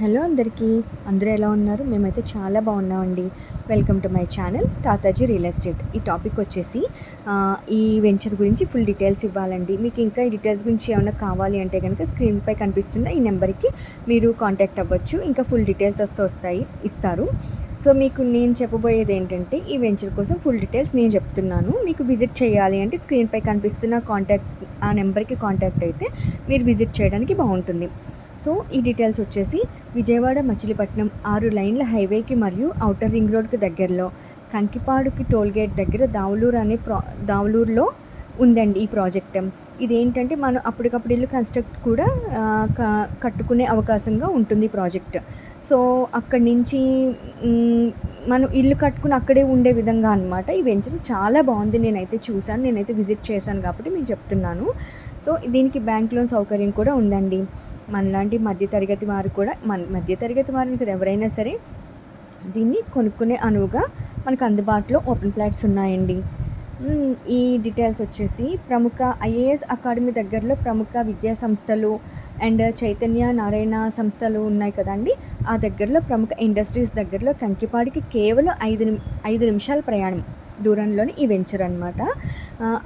Hello అందరికీ. అందరూ ఎలా ఉన్నారు? మేమైతే చాలా బాగున్నామండి. Welcome to my channel Tataji real estate. ఈ టాపిక్ వచ్చేసి ఈ వెంచర్ గురించి ఫుల్ డీటెయిల్స్ ఇవ్వాలండి. మీకు ఇంకా ఈ డీటెయిల్స్ గురించి ఏమైనా కావాలి అంటే కనుక స్క్రీన్పై కనిపిస్తున్న ఈ నెంబర్కి మీరు కాంటాక్ట్ అవ్వచ్చు. ఇంకా ఫుల్ డీటెయిల్స్ వస్తూ వస్తాయి ఇస్తారు. సో మీకు నేను చెప్పబోయేది ఏంటంటే ఈ వెంచర్ కోసం ఫుల్ డీటెయిల్స్ నేను చెప్తున్నాను. మీకు విజిట్ చేయాలి అంటే స్క్రీన్పై కనిపిస్తున్న కాంటాక్ట్ ఆ నెంబర్కి కాంటాక్ట్ అయితే మీరు విజిట్ చేయడానికి బాగుంటుంది. సో ఈ డీటెయిల్స్ వచ్చేసి విజయవాడ మచిలీపట్నం ఆరు లైన్ల హైవేకి మరియు ఔటర్ రింగ్ రోడ్కి దగ్గరలో కంకిపాడుకి టోల్గేట్ దగ్గర దావులూరు అనే ప్రా దావులూరులో ఉందండి ఈ ప్రాజెక్ట్. ఇదేంటంటే మనం అప్పటికప్పుడు ఇల్లు కన్స్ట్రక్ట్ కూడా క- కట్టుకునే అవకాశంగా ఉంటుంది ప్రాజెక్ట్. సో అక్కడి నుంచి మనం ఇల్లు కట్టుకుని అక్కడే ఉండే విధంగా అనమాట ఈ వెంచర్ చాలా బాగుంది. నేనైతే చూశాను. నేనైతే విజిట్ చేశాను కాబట్టి మీకు చెప్తున్నాను. సో దీనికి బ్యాంక్ లోన్ సౌకర్యం కూడా ఉందండి. మనలాంటి మధ్యతరగతి వారు కూడా మన మధ్యతరగతి వారిని కదా ఎవరైనా సరే దీన్ని కొనుక్కునే అనువుగా మనకు అందుబాటులో ఓపెన్ ప్లాట్స్ ఉన్నాయండి. ఈ డీటెయిల్స్ వచ్చేసి ప్రముఖ ఐఏఎస్ అకాడమీ దగ్గరలో ప్రముఖ విద్యా సంస్థలు అండ్ చైతన్య నారాయణ సంస్థలు ఉన్నాయి కదండి. ఆ దగ్గరలో ప్రముఖ ఇండస్ట్రీస్ దగ్గరలో కంకిపాడికి కేవలం ఐదు ఐదు నిమిషాల ప్రయాణం దూరంలోని ఈ వెంచర్ అనమాట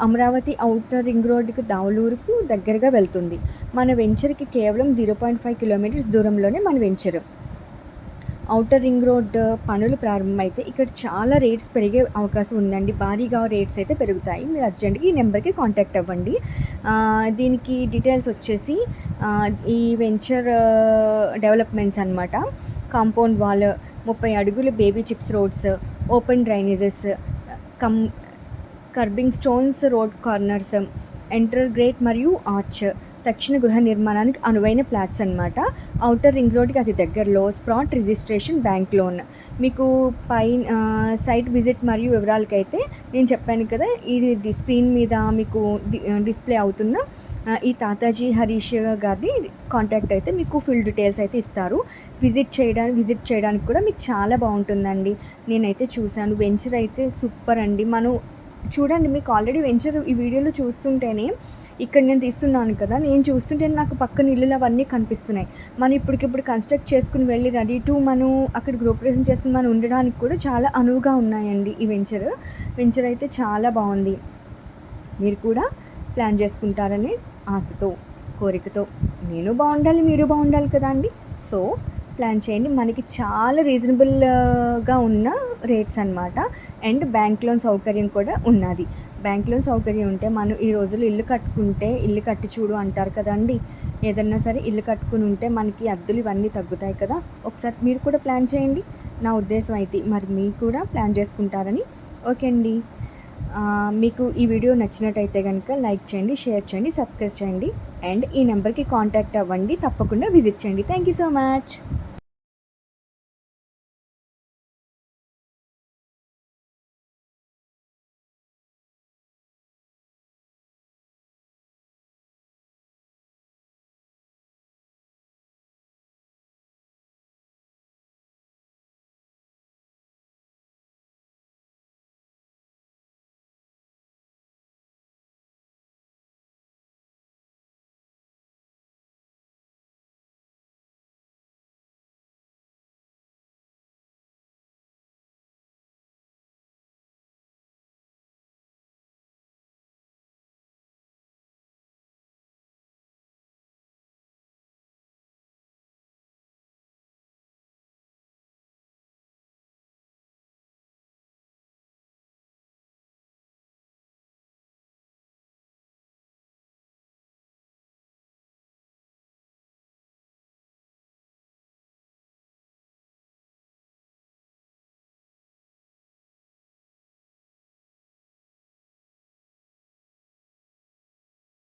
అమరావతి ఔటర్ రింగ్ రోడ్డుకి దావులూరుకు దగ్గరగా వెళ్తుంది. మన వెంచర్కి కేవలం జీరో పాయింట్ ఫైవ్ కిలోమీటర్స్ దూరంలోనే మన వెంచర్. ఔటర్ రింగ్ రోడ్ పనులు ప్రారంభమైతే ఇక్కడ చాలా రేట్స్ పెరిగే అవకాశం ఉందండి. భారీగా రేట్స్ అయితే పెరుగుతాయి. మీరు అర్జెంట్గా ఈ నెంబర్కి కాంటాక్ట్ అవ్వండి. దీనికి డీటెయిల్స్ వచ్చేసి ఈ వెంచర్ డెవలప్మెంట్స్ అనమాట కాంపౌండ్ వాల్ ముప్పై అడుగులు baby chips roads open drainages cum curbing stones road corners entrance gate మరియు ఆర్చ్. తక్షణ గృహ నిర్మాణానికి అనువైన ప్లాట్స్ అనమాట అవుటర్ రింగ్ రోడ్కి అతి దగ్గరలో స్ప్రాట్ రిజిస్ట్రేషన్ బ్యాంక్ లోన్. మీకు పై సైట్ విజిట్ మరియు వివరాలకైతే నేను చెప్పాను కదా ఈ డి- స్క్రీన్ మీద మీకు డిస్ప్లే అవుతున్న ఈ తాతాజీ హరీష్ గారిని కాంటాక్ట్ అయితే మీకు ఫుల్ డీటెయిల్స్ అయితే ఇస్తారు. విజిట్ చేయడానికి విజిట్ చేయడానికి కూడా మీకు చాలా బాగుంటుందండి. నేనైతే చూశాను. వెంచర్ అయితే సూపర్ అండి. మనం చూడండి మీకు ఆల్రెడీ వెంచర్ ఈ వీడియోలో చూస్తుంటేనే ఇక్కడ నేను తీస్తున్నాను కదా నేను చూస్తుంటే నాకు పక్కన ఇల్లులు అవన్నీ కనిపిస్తున్నాయి. మనం ఇప్పటికిప్పుడు కన్స్ట్రక్ట్ చేసుకుని వెళ్ళి రెడీ టు మనం అక్కడ గృహప్రవేశం చేసుకుని మనం ఉండడానికి కూడా చాలా అనువుగా ఉన్నాయండి ఈ వెంచర్ వెంచర్ అయితే చాలా బాగుంది. మీరు కూడా ప్లాన్ చేసుకుంటారనే ఆశతో కోరికతో. నేను బాగుండాలి మీరు బాగుండాలి కదా అండి? సో ప్లాన్ చేయండి. మనకి చాలా రీజనబుల్గా ఉన్న రేట్స్ అన్నమాట. అండ్ బ్యాంక్ లోన్ సౌకర్యం కూడా ఉన్నది. బ్యాంక్ లోన్ సౌకర్యం ఉంటే మనం ఈ రోజుల్లో ఇల్లు కట్టుకుంటే ఇల్లు కట్టి చూడు అంటారు కదండి. ఏదన్నా సరే ఇల్లు కట్టుకుని ఉంటే మనకి అద్దులు ఇవన్నీ తగ్గుతాయి కదా. ఒకసారి మీరు కూడా ప్లాన్ చేయండి. నా ఉద్దేశం అయితే మరి మీరు కూడా ప్లాన్ చేసుకుంటారని. ఓకే అండి. మీకు ఈ వీడియో నచ్చినట్టయితే కనుక లైక్ చేయండి షేర్ చేయండి సబ్స్క్రైబ్ చేయండి. అండ్ ఈ నెంబర్కి కాంటాక్ట్ అవ్వండి. తప్పకుండా విజిట్ చేయండి. Thank you so much.